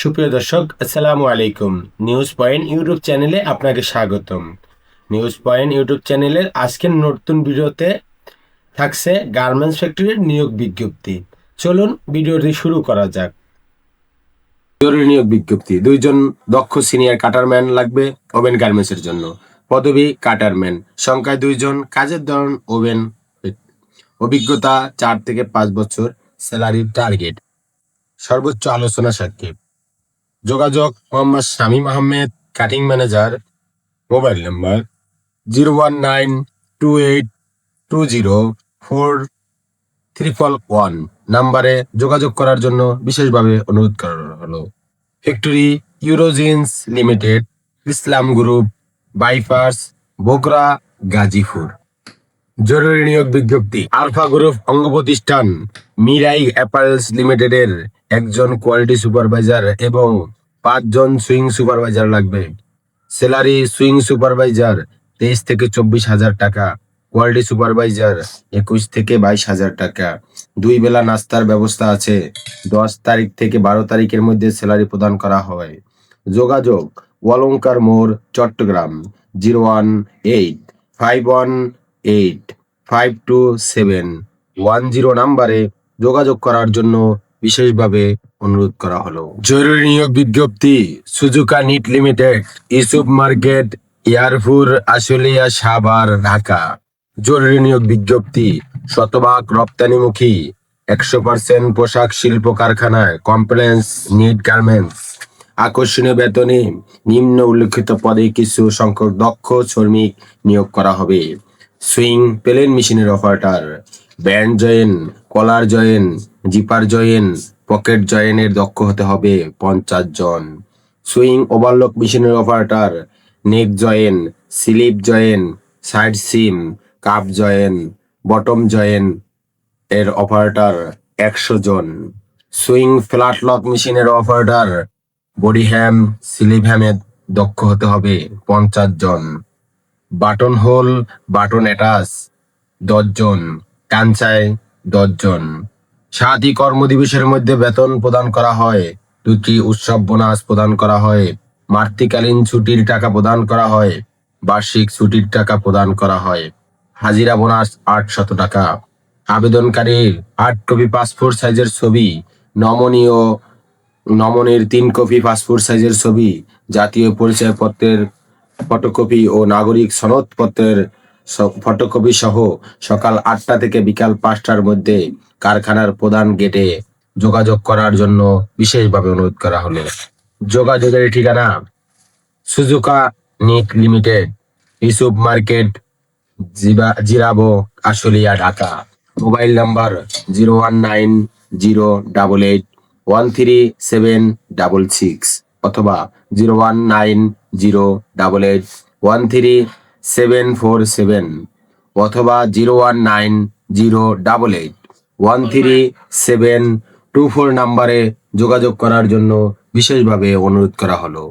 সুপ্রিয় দর্শক, আসসালামু আলাইকুম। নিউজ পয়েন্ট ইউটিউব চ্যানেলে আপনাকে স্বাগতম। নিউজ পয়েন্ট ইউটিউব চ্যানেলের আজকের নতুন ভিডিওতে থাকছে গার্মেন্টস ফ্যাক্টরির নিয়োগ বিজ্ঞপ্তি। চলুন ভিডিওটি শুরু করা যাক। জরুরি নিয়োগ বিজ্ঞপ্তি, দুইজন দক্ষ সিনিয়র কাটারম্যান লাগবে ওভেন গার্মেন্টসের জন্য। পদবি কাটারম্যান, সংখ্যায় দুইজন, কাজের ধরন ওভেন, অভিজ্ঞতা চার থেকে পাঁচ বছর স্যালারি টার্গেট। সর্বোচ্চ আলোচনা সাক্ষী। যোগাযোগ, Mohammad Shamim Ahmed cutting manager mobile number zero one nine two eight two zero four triple one নাম্বারে যোগাযোগ করার জন্য বিশেষভাবে অনুরোধ করা হলো। Factory Eurojeans limited Islam group bypass Bogura Gazipur জরুরি নিয়োগ বিজ্ঞপ্তি আলফা গ্রুপ অঙ্গ প্রতিষ্ঠান মিরাই অ্যাপারেলস লিমিটেডের একজন কোয়ালিটি সুপারভাইজার এবং পাঁচজন সুইং সুপারভাইজার লাগবে। স্যালারি সুইং সুপারভাইজার তেইশ থেকে চব্বিশ হাজার টাকা কোয়ালিটি সুপারভাইজার একুশ থেকে বাইশ হাজার টাকা। দুই বেলা নাস্তার ব্যবস্থা আছে, দশ তারিখ থেকে বারো তারিখের মধ্যে স্যালারি প্রদান করা হয়। যোগাযোগ অলঙ্কার মোড়, Chattogram, zero one eight, five one eight, five two seven. One zero নাম্বারে যোগাযোগ করার জন্য বিশেষভাবে অনুরোধ করা হলো। জরুরি নিয়োগ বিজ্ঞপ্তি, Suzuka knit limited Isup market Airpur Ashulia, Savar, Dhaka. জরুরি নিয়োগ বিজ্ঞপ্তি, শতভাগ রপ্তানিমুখী, একশো পার্সেন্ট পোশাক শিল্প কারখানায় কমপ্লেন্স নিট গার্মেন্টস। আকর্ষণীয় বেতনে নিম্ন উল্লেখিত পদে কিছু সংখ্যক দক্ষ শ্রমিক নিয়োগ করা হবে। সুইং, প্লেন মেশিনের operator, band join collar join, zipper join, pocket জয়েনের দক্ষ হতে হবে পঞ্চাশ জন। সুইং ওভারলক মেশিনের operator neck join, slip join, side seam, cup join, bottom join এর অপারেটর একশো জন। সুইং ফ্ল্যাট লক মেশিনের অপারেটর, বডি হ্যাম, স্লিপ হ্যামের দক্ষ হতে হবে পঞ্চাশ জন। বাটন হোল, বাটন অ্যাটাচ দশজন কাঞ্চায় দশজন। সাতই কর্মদিবসের মধ্যে বেতন প্রদান করা হয়, দুটি উৎসব বোনাস প্রদান করা হয়, মাতৃকালীন ছুটির টাকা প্রদান করা হয়, বার্ষিক ছুটির টাকা প্রদান করা হয়। হাজিরা বোনাস আটশত টাকা। আবেদনকারীর আট কপি পাসপোর্ট সাইজের ছবি, নমনীয়, নমনের তিন কপি পাসপোর্ট সাইজের ছবি, জাতীয় পরিচয়পত্রের ফটোকপি ও নাগরিক সনদপত্রের ফটোকপি সহ সকাল আটটা থেকে বিকাল পাঁচটার মধ্যে কারখানার প্রধান গেটে যোগাযোগ করার জন্য বিশেষভাবে অনুরোধ করা হলো। যোগাযোগের ঠিকানা Suzuka knit limited Isup market Jirabo, Ashulia, Dhaka. Mobile number zero one nine zero double eight one three seven double six অথবা zero one nine zero double eight one three seven four seven অথবা zero one nine zero double eight one three seven two four নাম্বারে যোগাযোগ করার জন্য বিশেষভাবে অনুরোধ করা হলো।